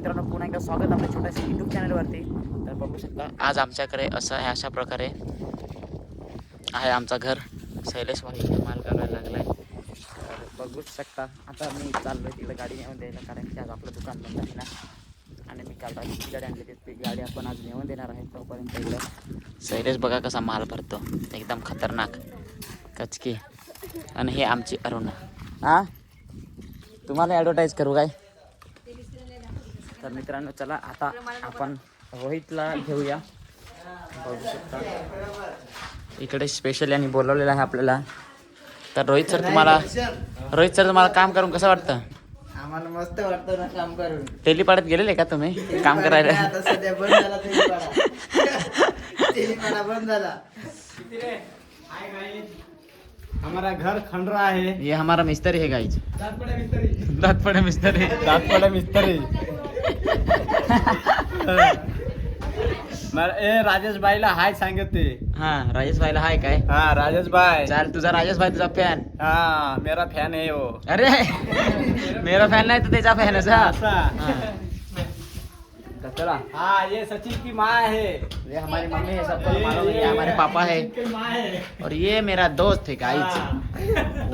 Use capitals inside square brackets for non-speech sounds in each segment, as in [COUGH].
मित्रांनो पुन्हा एकदा स्वागत आपल्या छोट्याशा यूट्यूब चॅनलवरती तर बघू शकता आज आमच्याकडे असं आहे अशा प्रकारे आहे आमचं घर. शैलेश भाई माल करायला लागला तर बघूच शकता आता मी चाललोय तिकडे गाडी नेऊन द्यायला कारण की आज आपलं दुकान बंद आहे ना. आणि मी काल रात्री गाडी आणली ती गाडी आपण आज नेऊन देणार आहे तोपर्यंत इकडं. शैलेश बघा कसा माल भरतो. एकदम खतरनाक. कचकी. आणि हे आमची अरुणा. हां? तुम्हाला ॲडव्हर्टाईज करू काय? तर मित्रांनो चला आता आपण रोहितला घेऊया. बघू शकता. इकडे स्पेशल यांनी बोलवलेलं आहे आपल्याला. तर रोहित सर तुम्हाला रोहित सर तुम्हाला काम करून कसं वाटतं? आम्हाला मस्त वाटतं ना काम करून. तेलीपाड्यात गेलेले का तुम्ही? काम करायला? आता सध्या बंद झाला तेलीपाडा तेलीपाडा [LAUGHS] बंद झाला. हमारा घर खंडरा है ये हमारा मिस्त्री है गाइज दातपड़े मिस्त्री. दात पडे मिस्त्री दातपड़े मिस्त्री. [LAUGHS] मर ए राजेश भाईला हाय सांगते. हा राजेश भाईला हाय काय? हा राजेश भाई चाल तुझा राजेश भाई तुझा फॅन हा मेरा फॅन है. वो अरे मेरा फॅन नाही तर त्याचा फॅन आहे ऐसा चला. हाँ ये सचिन की माँ है ये हमारी मम्मी है सबको मालूम है ये हमारे पापा है। सचिन की माँ है. और ये मेरा दोस्त है गाइज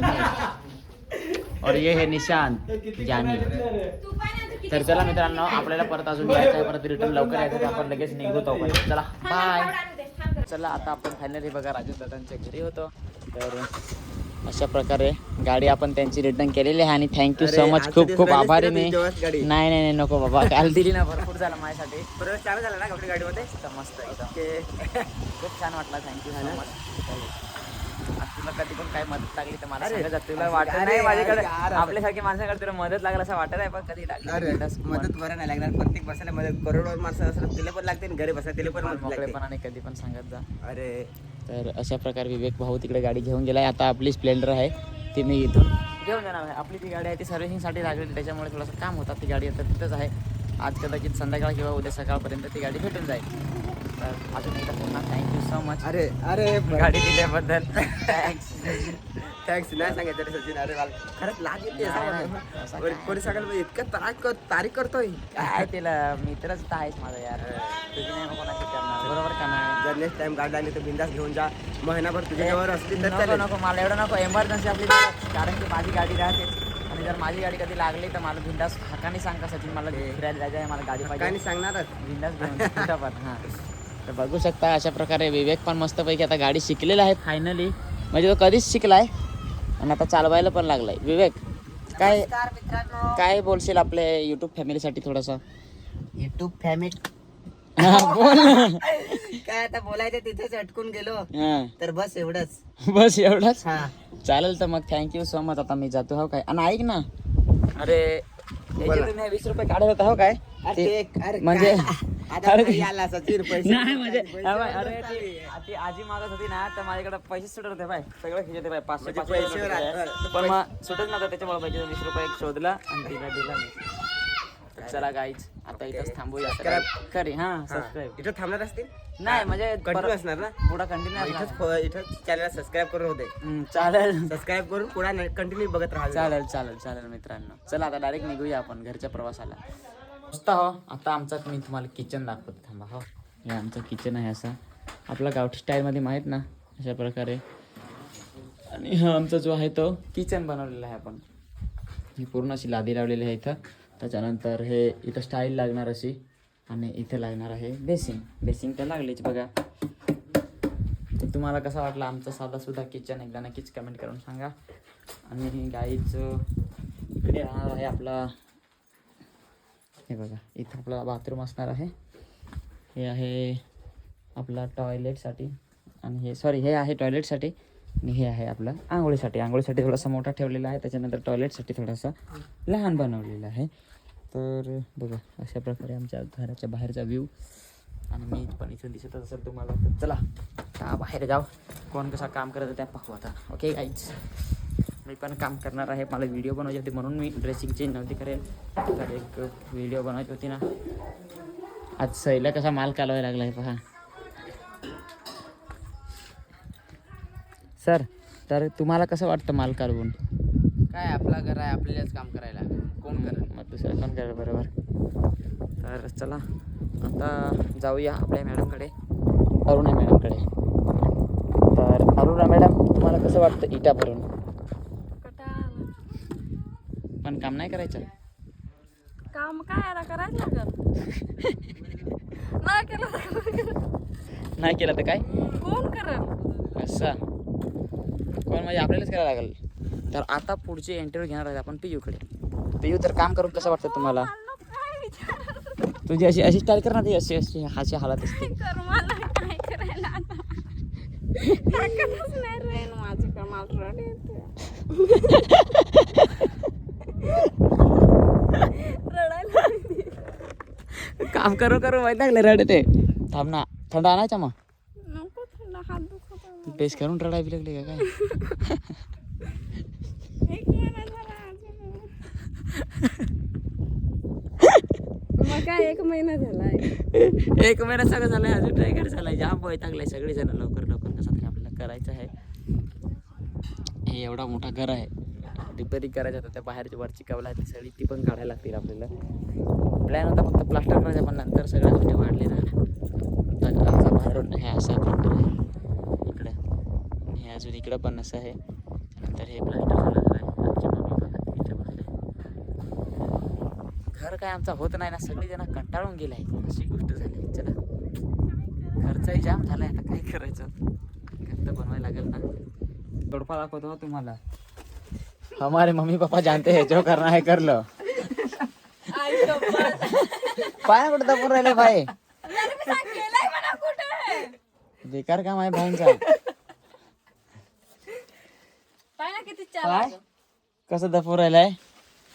हाँ. और ये है निशांत किती जानी है? तर चला मित्रांनो आपल्याला परत अजून जायचं आहे परत रिटर्न लवकर यायचं आपण लगेच निघू तोपर्यंत. चला बाय चला आता आपण फायनली बघा राजू दादांच्या घरी होतो. तर अशा प्रकारे गाडी आपण त्यांची रिटर्न केलेली आहे आणि थँक्यू सो मच खूप खूप आभारी मी? नाही नाही नाही नको बाबा काल दिली ना भरपूर झालं माझ्यासाठी. परत चालू झाला ना आपल्या गाडीमध्ये? मस्त एकदम. खूप छान वाटला थँक्यू सो मच तुला कधी पण काय मदत लागली तर मला सांगायचं तुला असं- वाटत नाही माझ्याकडे असं- आपल्यासारखी माणसाकडे तुला मदत लागलं असं वाटत आहे पण कधी लागली? अरे मदत बरं नाही लागणार. प्रत्येक बसायला मदत करोडो माणसं असलं तिला पण लागते आणि घरी बसा तिला पण मदत लागते. मोकळेपणाने कधी पण सांगत जा. अरे. तर अशा प्रकारे विवेक भाऊ तिकडे गाडी घेऊन गेलाय. आता आपली स्प्लेंडर आहे ती मी इथून घेऊन जाणार आहे. आपली ती गाडी आहे ती सर्व्हिसिंगसाठी लागलेली त्याच्यामुळे थोडंसं काम होतं ती गाडी आता तिथंच आहे. आज कदाचित संध्याकाळ किंवा उद्या सकाळपर्यंत ती गाडी भेटून जाईल. तर अजून एकदा पुन्हा थँक्यू सो मच अरे अरे गाडी दिल्याबद्दल. थँक्स थँक्स नाही सांगायचं रे सचिन. अरे मला खरंच लाग येते नाही, नाही, असं सांगा. कोणी- सांगायला पाहिजे, इतकं तारीख कर तारीख करतोय. काय तिला मित्रच तर आहेच माझा यार. तुझी नाही कोणाची करणार. बरोबर का नाही? जर नेक्स्ट टाइम गाडी आली तर बिंदास घेऊन जा. महिनाभर तुझ्यावर असली तर नको नको मला एवढं नको. एमर्जन्सी आपली कारण की माझी गाडी राहते. आणि जर माझी गाडी कधी लागली तर मला बिंदास हक्काने सांग का सचिन. मला फिरायला जायचं आहे मला गाडी पाहिजे. सांगणारच. बिंदास पण. हां. तर बघू शकता अशा प्रकारे विवेक पण मस्तपैकी आता गाडी शिकलेला आहे. फायनली म्हणजे तो कधीच शिकलाय. आणि आता चालवायला पण लागलाय. विवेक काय काय बोलशील आपल्या युट्यूब फॅमिलीसाठी थोडंसं? युट्यूब फॅमिली बोल. काय आता बोलायचं तिथेच अटकून गेलो. हां. तर बस एवढंच. बस एवढंच? हा. चालेल तर मग. थँक्यू सो मच आता मी जातो. हो काय? आणि ऐक ना. अरे वीस रुपये काढत होता हो काय ते- म्हणजे अरे नाही म्हणजे अरे. ती ती आजी मागत होती ना तर माझ्याकडे पैसे सुटत होते बाय सगळं खिचत बाय पाचशे म्हणजे पाचशे पैसे रुपये राहतात. होते. पण मग सुटत नव्हतं त्याच्यामुळे पाहिजे वीस रुपये एक शोधला आणि तिला दिला मी. तर चला गाईच आता इथंच थांबूया. खरी हा हा. सबस्क्राईब इथं थांबणार असतील नाही म्हणजे कंटिन्यू असणार ना? पुढं कंटिन्यू इथंच फ- इथंच चॅनल सबस्क्राईब करून होते. चालेल. सबस्क्राईब करून पुढे कंटिन्यू बघत राहा चालेल चालेल चालेल मित्रांनो. चला आता डायरेक्ट निघूया आपण घरच्या प्रवासाला. मस्त हो आता आमचा मी तुम्हाला किचन दाखवतो. थांबा हो. हे आमचं किचन आहे असा. आपला गावठी स्टाईलमध्ये माहीत ना अशा प्रकारे. आणि हा आमचा जो आहे तो किचन बनवलेला आहे आपण. ही पूर्ण अशी लादी लावलेली आहे इथं. त्याच्यानंतर हे इथं स्टाईल लागणार अशी. आणि इथे लागणार आहे बेसिंग बेसिंग तर लागलीच बघा. तर तुम्हाला कसा वाटला आमचा साधा सुद्धा किचन एकदा नक्कीच कमेंट करून सांगा. आणि गाईचं इकडे राहणार आहे आपला हे बघा इथं आपला बाथरूम असणार आहे. हे आहे आपला टॉयलेटसाठी आणि हे सॉरी हे आहे टॉयलेटसाठी आणि हे आहे आपलं आंघोळीसाठी. आंघोळीसाठी थोडासा मोठा ठेवलेला आहे. त्याच्यानंतर टॉयलेटसाठी थोडासा लहान बनवलेला आहे. तर बघा अशा प्रकारे आमच्या घराच्या बाहेरचा व्ह्यू आणि मी पण इथून दिसत असेल तुम्हाला. तर चला का बाहेर जाव कोण कसा काम करत त्या पाहू आता. ओके गाईज मी पण काम करणार आहे. मला व्हिडिओ बनवायची होती म्हणून मी ड्रेसिंग चेंज नव्हती करेल. तर एक व्हिडिओ बनवायची होती ना. आज सैला कसा माल कालवायला लागला आहे पहा. सर तर तुम्हाला कसं वाटतं माल कालवून? काय आपला घर आहे आपल्यालाच काम करायला कोण करेल? मग दुसरं कोण करेल बरोबर. तर चला आता जाऊया आपल्या मॅडमकडे. अरुणा मॅडमकडे. तर अरुणा मॅडम तुम्हाला कसं वाटतं इटा भरून? पण काम नाही करायचं? काम काय आता करायचं लागल. नाही केलं तर नाही केलं तर काय? कोण करल? असं. कोण म्हणजे आपल्यालाच करायला लागेल? तर आता पुढचे इंटरव्ह्यू घेणार आहेत आपण पियूकडे. पियू तर काम करून कसं वाटतं तुम्हाला? तुझी अशी अशी स्टाईल कर ना ती अशी अशी हाची हालत असते. रड. काम करू करू माहिती लागलं रडते थांब ना. थंड आणायचा मग? नको थंड हात दुखत आहे. पेस करून रडायला लागले का काय एक महिना झाला अजून. मग काय एक महिना झालाय. [LAUGHS] एक महिना सगळं झालंय अजून ट्रायगर झालाय जाम वैतागलाय सगळे जण लवकर लवकर कसं तरी आपल्याला करायचं आहे. हे एवढा मोठा घर आहे. रिपेअरिंग करायचं होतं त्या बाहेरची वरची कवला ती सगळी ती पण काढायला लागतील आपल्याला. प्लॅन होता फक्त प्लास्टर करायचा पण नंतर सगळ्या गोष्टी वाढले ना. आमचा बाहेरून हे असा इकडं. हे अजून इकडं पण असं आहे. नंतर हे प्लास्टर झालं आहे आमचे मम्मी पप्पा बसले. घर काय आमचा होत नाही ना सगळी जण कंटाळून गेलाय. अशी गोष्ट झाली. चला. खर्चही जाम झालाय आता. काय करायचं? घर तर बनवायला लागेल ना. तोडपा दाखवतो हो तुम्हाला. हमारे मम्मी पापा जानते हैं जो करना है कर लो. पाय कुठं दाबून राहिले भाई बेकार काम आहे भाईंचा पाय. कसं दफून राहिलाय?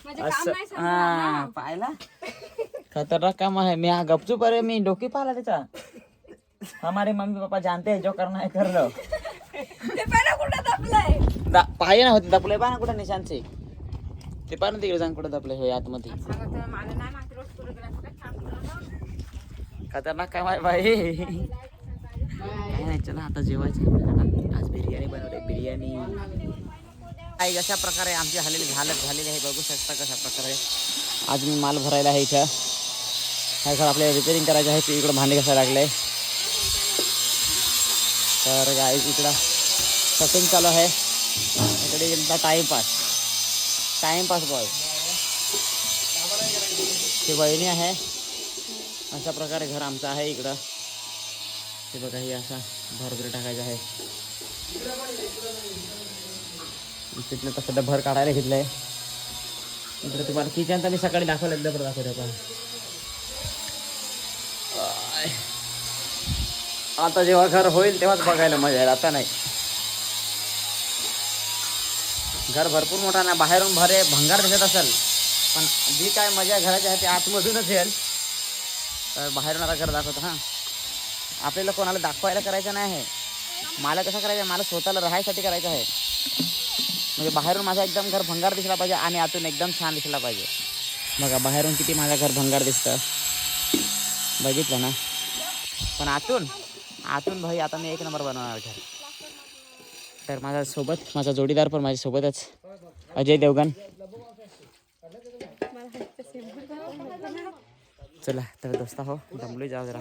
म्हणजे काम असं. नाही हा. पाहिला. खतरनाक काम आहे. मी हा गपचूप अरे मी डोकी पाहिला त्याचा. हमारे मम्मी पापा जानते हैं जो करना है कर लो ते पाय ना कुठे दा पाहिजे ना होते दपले पाहा ना कुठं निशांचे ते पाहा ना तिकडे जाऊन कुठं दपले हे आतमध्ये. मला नाही माहिती रोज फोटोग्राफी काय. खतरनाक काम आहे भाई काय नाही चला आता जेवायचं. आहे आपल्याला. आज बिर्याणी बनवली बिर्याणी. काही अशा प्रकारे आमची झालेली हालत झालेली आहे. बघू शकता कशा प्रकारे. आज मी माल भरायला आहे इथं. काय सर आपल्याला रिपेरिंग करायचं आहे. ते इकडं भांडे कसं लागले. तर गाय इकडं कटिंग चालू आहे. इकडे एकदा टाइमपास टाइमपास बॉय ते बहिणी आहे. अशा प्रकारे घर आमचं आहे इकडं. ते बघा हे असा भर टाकायचं आहे. तिथलं तर सध्या भर काढायला घेतलंय. इकडे तुम्हाला किचन तर मी सकाळी दाखवलं एकदा बरं दाखवलं पण आता जेव्हा घर होईल तेव्हाच बघायला मजा येईल आता नाही. घर भरपूर मोठा ना बाहेरून भरे भंगार दिसत असेल. पण जी काय मजा घराची आहे ती आतमधूनच येईल. तर बाहेरून आता घर दाखवतो हां. आपल्याला कोणाला दाखवायला करायचं नाही आहे. मला कसं करायचं आहे? मला स्वतःला राहायसाठी करायचं आहे. म्हणजे बाहेरून माझा एकदम घर भंगार दिसला पाहिजे आणि आतून एकदम छान दिसला पाहिजे. बघा बाहेरून किती माझं घर भंगार दिसतं. बघितलं ना? पण आतून आतून भाई आता मी एक नंबर बनवणार घर. तर माझा सोबत माझा जोडीदार पण माझ्यासोबतच अजय देवगण. चला तर दोस्ता हो दमलोय जाऊ जरा.